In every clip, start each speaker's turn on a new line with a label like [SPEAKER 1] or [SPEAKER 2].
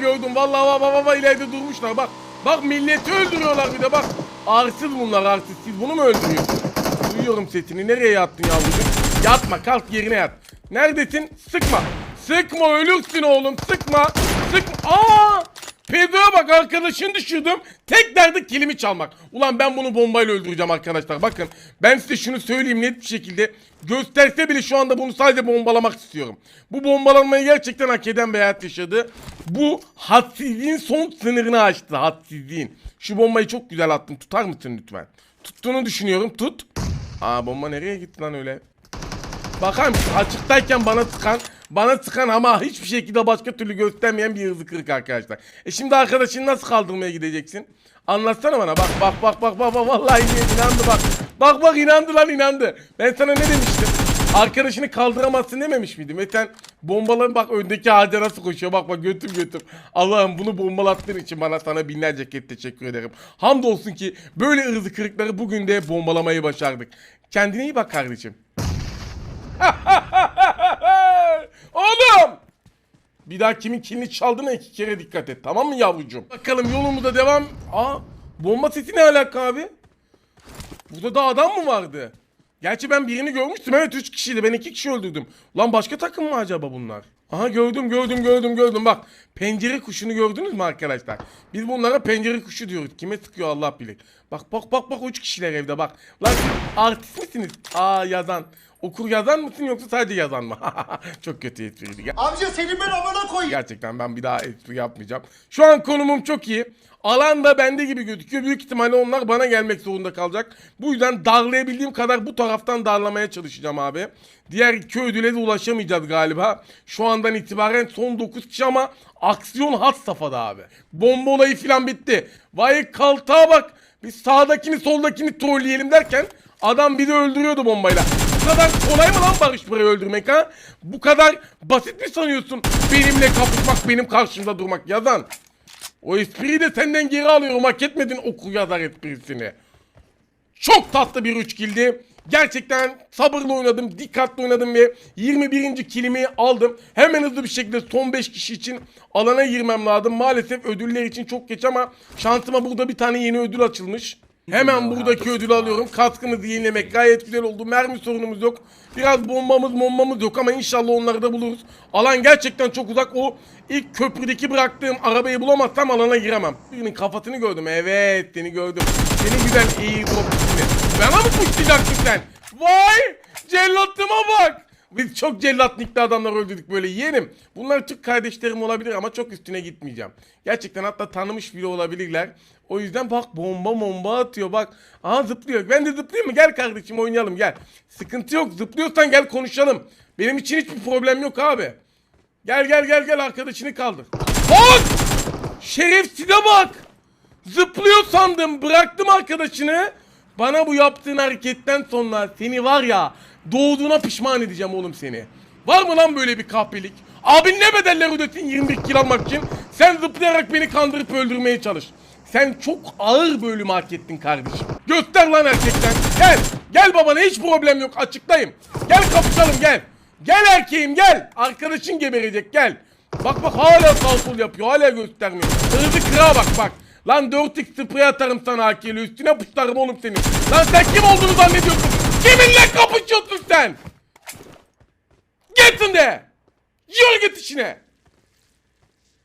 [SPEAKER 1] gördüm. Vallahi baba baba ileride durmuşlar. Bak. Bak milleti öldürüyorlar bir de bak. Arsız bunlar arsız. Siz bunu mu öldürüyorsunuz? Duyuyorum sesini. Nereye yattın yavrucuğum? Yatma kalk yerine yat. Neredesin? Sıkma. Sıkma ölürsün oğlum. Sıkma. Sıkma. Aa! Pedro'ya bak arkadaşını düşürdüm. Tek derdi kilimi çalmak. Ulan ben bunu bombayla öldüreceğim arkadaşlar. Bakın ben size şunu söyleyeyim net bir şekilde. Gösterse bile şu anda bunu sadece bombalamak istiyorum. Bu bombalanmayı gerçekten hak eden bir hayat yaşadı. Bu hadsizliğin son sınırını aştı. Hadsizliğin. Şu bombayı çok güzel attın. Tutar mısın lütfen? Tuttuğunu düşünüyorum. Tut. Aa bomba nereye gitti lan öyle? Bakar mısın? Açıktayken bana sıkan, bana sıkan ama hiçbir şekilde başka türlü göstermeyen bir hızlı kırık arkadaşlar. E şimdi arkadaşını nasıl kaldırmaya gideceksin? Anlatsana bana. Bak bak bak bak bak bak vallahi inandı bak. Bak bak inandı lan inandı. Ben sana ne demiştim? Arkadaşını kaldıramazsın dememiş miydim? Ve sen bombaların bak öndeki ağaca nasıl koşuyor bak bak götür götür. Allah'ım bunu bombalattığın için bana sana binlerce kez teşekkür ederim. Hamdolsun ki böyle ırzı kırıkları bugün de bombalamayı başardık. Kendine iyi bak kardeşim. Oğlum! Bir daha kimin kilini çaldığına iki kere dikkat et tamam mı yavrucuğum? Bakalım yolumuza devam. Aa bomba sesi ne alaka abi? Burada da adam mı vardı? Gerçi ben birini görmüştüm evet 3 kişiydi ben 2 kişi öldürdüm. Lan başka takım mı acaba bunlar? Aha gördüm gördüm gördüm gördüm bak. Pencere kuşunu gördünüz mü arkadaşlar? Biz bunlara pencere kuşu diyoruz. Kime sıkıyor Allah bilir. Bak bak bak bak 3 kişiler evde bak. Lan artist misiniz? Aa yazan. Okur yazan mısın yoksa sadece yazan mı? çok kötü espriydi. Ger-
[SPEAKER 2] Amca senin ben amına koyayım.
[SPEAKER 1] Gerçekten ben bir daha espri yapmayacağım. Şu an konumum çok iyi. Alan da bende gibi gözüküyor. Büyük ihtimalle onlar bana gelmek zorunda kalacak. Bu yüzden darlayabildiğim kadar bu taraftan darlamaya çalışacağım abi. Diğer iki ödüle de ulaşamayacağız galiba. Şu andan itibaren son 9 kişi ama aksiyon hat safhada abi. Bomba olayı falan bitti. Vay kaltağa bak. Biz sağdakini soldakini trolleyelim derken adam bir de öldürüyordu bombayla. Bu kadar kolay mı lan Barış Buray'ı öldürmek ha? Bu kadar basit mi sanıyorsun? Benimle kapışmak, benim karşımda durmak yazan. O espriyi de senden geri alıyorum. Hak etmedin oku yazar esprisini. Çok tatlı bir 3 kildi. Gerçekten sabırlı oynadım, dikkatli oynadım ve 21. kilimi aldım. Hemen hızlı bir şekilde son 5 kişi için alana girmem lazım. Maalesef ödüller için çok geç ama şansıma burada bir tane yeni ödül açılmış. Hemen buradaki ödülü alıyorum. Katkımızı yenilemek gayet güzel oldu. Mermi sorunumuz yok. Biraz bombamız bombamız yok ama inşallah onları da buluruz. Alan gerçekten çok uzak. O ilk köprüdeki bıraktığım arabayı bulamazsam alana giremem. Birinin kafasını gördüm. Evet seni gördüm. Senin güzel iyi. Bana mı kuşlayacaksın sen? Vay! Cellatıma bak! Biz çok cellat nikli adamlar öldürdük böyle yeğenim. Bunlar Türk kardeşlerim olabilir ama çok üstüne gitmeyeceğim. Gerçekten hatta tanımış bile olabilirler. O yüzden bak bomba bomba atıyor bak. Aha zıplıyor. Ben de zıplayayım mı? Gel kardeşim oynayalım gel. Sıkıntı yok. Zıplıyorsan gel konuşalım. Benim için hiçbir problem yok abi. Gel gel gel gel arkadaşını kaldır. Bak! Şerefsize bak! Zıplıyor sandım. Bıraktım arkadaşını. Bana bu yaptığın hareketten sonra seni var ya doğduğuna pişman edeceğim oğlum seni. Var mı lan böyle bir kahpelik? Abin ne bedeller ödetin 21 kilo almak için? Sen zıplayarak beni kandırıp öldürmeye çalış. Sen çok ağır bölüm hak ettin kardeşim. Göster lan erkekten. Gel. Gel babana hiç problem yok açıklayayım. Gel kapışalım gel. Gel erkeğim gel. Arkadaşın geberecek gel. Bak bak hala sağ yapıyor hala göstermiyor. Hızlı kıra bak bak. Lan 4x sprey atarım sana AK'li üstüne pışlarım oğlum senin. Lan sen kim olduğunu zannediyorsun? Kiminle kapışıyorsun sen? Gitsin de. Yürü git işine.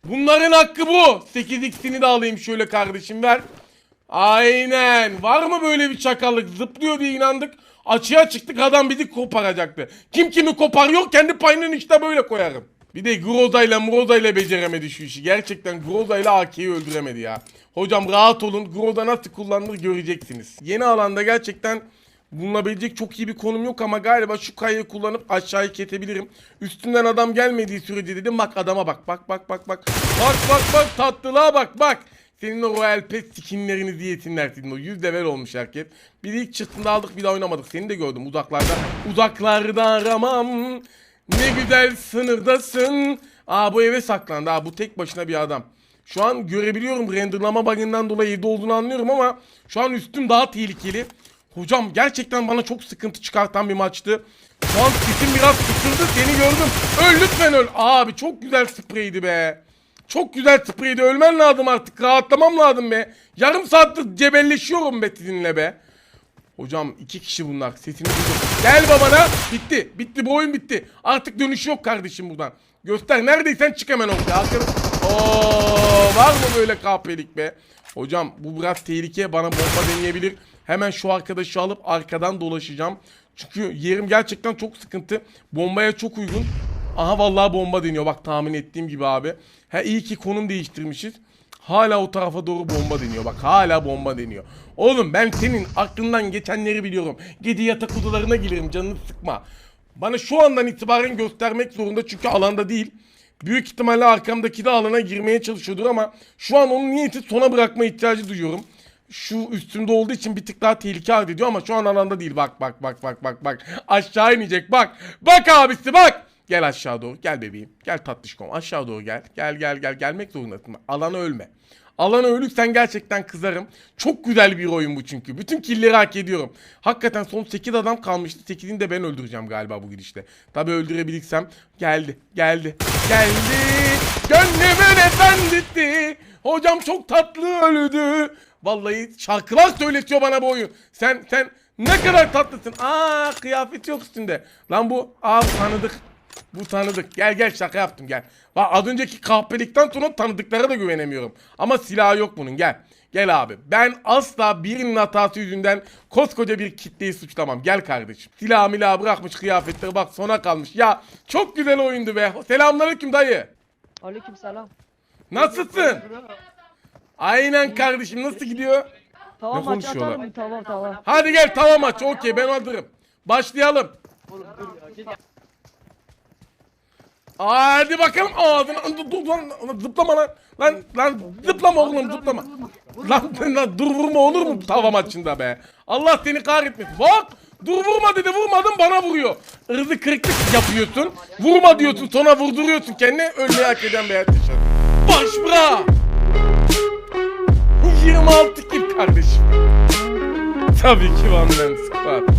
[SPEAKER 1] Bunların hakkı bu. 8x'ini de alayım şöyle kardeşim ver. Aynen. Var mı böyle bir çakallık? Zıplıyor diye inandık. Açığa çıktık adam bizi koparacaktı. Kim kimi koparıyor kendi payını işte böyle koyarım. Bir de Groza ile Mroza ile beceremedi şu işi. Gerçekten Groza ile AK'yi öldüremedi ya. Hocam rahat olun. Groza nasıl kullanılır göreceksiniz. Yeni alanda gerçekten bulunabilecek çok iyi bir konum yok ama galiba şu kayayı kullanıp aşağıya ketebilirim. Üstünden adam gelmediği sürece dedim bak adama bak bak bak bak bak. Bak bak bak tatlılığa bak bak. Senin o Royal Pass skinlerini diyetinler senin o 100 level olmuş herkes. Bir ilk çıktığında aldık bir daha oynamadık. Seni de gördüm uzaklarda. Uzaklarda aramam. Ne güzel sınırdasın. Aa bu eve saklandı. Aa bu tek başına bir adam. Şu an görebiliyorum renderlama bug'ından dolayı evde olduğunu anlıyorum ama şu an üstüm daha tehlikeli. Hocam gerçekten bana çok sıkıntı çıkartan bir maçtı. Şu an sesim biraz kısıldı seni gördüm. Öl lütfen öl. Abi çok güzel spreydi be. Çok güzel spreydi. Ölmen lazım artık. Rahatlamam lazım be. Yarım saattir cebelleşiyorum be sizinle be. Hocam iki kişi bunlar. Sesini duydum. Gel babana. Bitti. Bitti. Bu oyun bitti. Artık dönüş yok kardeşim buradan. Göster. Neredeysen çık hemen ortaya. Arkadaş. Oo, var mı böyle kahpelik be? Hocam bu biraz tehlike. Bana bomba deneyebilir. Hemen şu arkadaşı alıp arkadan dolaşacağım. Çünkü yerim gerçekten çok sıkıntı. Bombaya çok uygun. Aha vallahi bomba deniyor. Bak tahmin ettiğim gibi abi. Ha iyi ki konum değiştirmişiz. Hala o tarafa doğru bomba deniyor. Bak hala bomba deniyor. Oğlum ben senin aklından geçenleri biliyorum. Gece yatak odalarına girerim canını sıkma. Bana şu andan itibaren göstermek zorunda çünkü alanda değil. Büyük ihtimalle arkamdaki de alana girmeye çalışıyordur ama şu an onun niyeti sona bırakma ihtiyacı duyuyorum. Şu üstümde olduğu için bir tık daha tehlike arz ediyor ama şu an alanda değil. Bak bak bak bak bak bak. Aşağı inecek bak. Bak abisi bak. Gel aşağı doğru. Gel bebeğim. Gel tatlışkom. Aşağı doğru gel. Gel gel gel. Gelmek zorundasın. Alana ölme. Alana ölürsen gerçekten kızarım. Çok güzel bir oyun bu çünkü. Bütün killeri hak ediyorum. Hakikaten son 8 adam kalmıştı. 8'ini de ben öldüreceğim galiba bu gidişte. Tabi öldürebilirsem. Geldi. Geldi. Geldi. Gönlümün efendisi. Hocam çok tatlı öldü. Vallahi şarkılar söyletiyor bana bu oyun. Sen sen ne kadar tatlısın. Aa kıyafet yok üstünde. Lan bu aa tanıdık. Bu tanıdık. Gel gel şaka yaptım gel. Bak az önceki kahpelikten sonra tanıdıklara da güvenemiyorum. Ama silahı yok bunun gel. Gel abi. Ben asla birinin hatası yüzünden koskoca bir kitleyi suçlamam. Gel kardeşim. Silah milah bırakmış kıyafetleri bak sona kalmış. Ya çok güzel oyundu be. Selamünaleyküm dayı.
[SPEAKER 2] Aleyküm selam.
[SPEAKER 1] Nasılsın? Aynen kardeşim nasıl gidiyor?
[SPEAKER 2] Tamam
[SPEAKER 1] Ne
[SPEAKER 2] maç
[SPEAKER 1] konuşuyorlar?
[SPEAKER 2] atar mı? Tamam tamam.
[SPEAKER 1] Hadi gel tamam maç. Okey ben hazırım. Başlayalım. Hadi bakalım. Ağzına lan lan zıplama lan. Lan lan zıplama oğlum zıplama. lan, lan dur vurma olur mu tava maçında be? Allah seni kahretmesin. Bak dur vurma dedi. Vurmadın bana vuruyor. Irzı kırıklık yapıyorsun. Vurma diyorsun sonra vurduruyorsun kendine ölmeyi hak eden bir yaşadın Baş bra! 26 kill kardeşim? Tabii ki Van Man Squad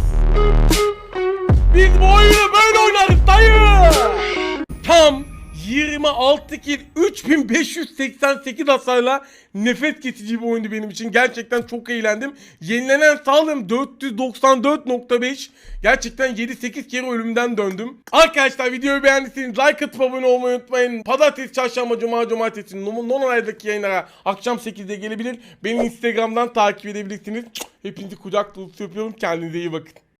[SPEAKER 1] 26 kill 3588 hasarla nefes kesici bir oyundu benim için. Gerçekten çok eğlendim. Yenilenen sağlığım 494.5. Gerçekten 7-8 kere ölümden döndüm. Arkadaşlar videoyu beğendiyseniz like atıp abone olmayı unutmayın. Pazartesi, çarşamba, cuma, cumartesi Nonolay'daki yayınlara akşam 8'de gelebilir. Beni Instagram'dan takip edebilirsiniz. Hepinizi kucak dolusu öpüyorum. Kendinize iyi bakın.